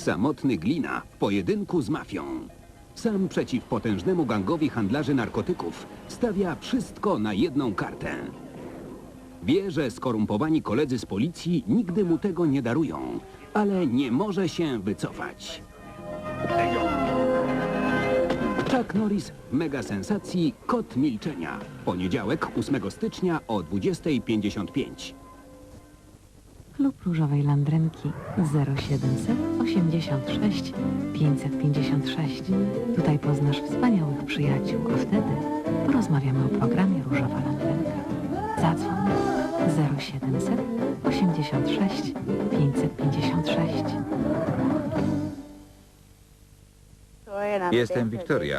Samotny Glina w pojedynku z mafią. Sam przeciw potężnemu gangowi handlarzy narkotyków stawia wszystko na jedną kartę. Wie, że skorumpowani koledzy z policji nigdy mu tego nie darują, ale nie może się wycofać. Chuck Norris w mega sensacji Kot Milczenia. Poniedziałek 8 stycznia o 20.55. Klub Różowej Landrynki 0786 556. Tutaj poznasz wspaniałych przyjaciół, a wtedy porozmawiamy o programie Różowa Landrynka. Zadzwoń 0786 556. Jestem Wiktoria.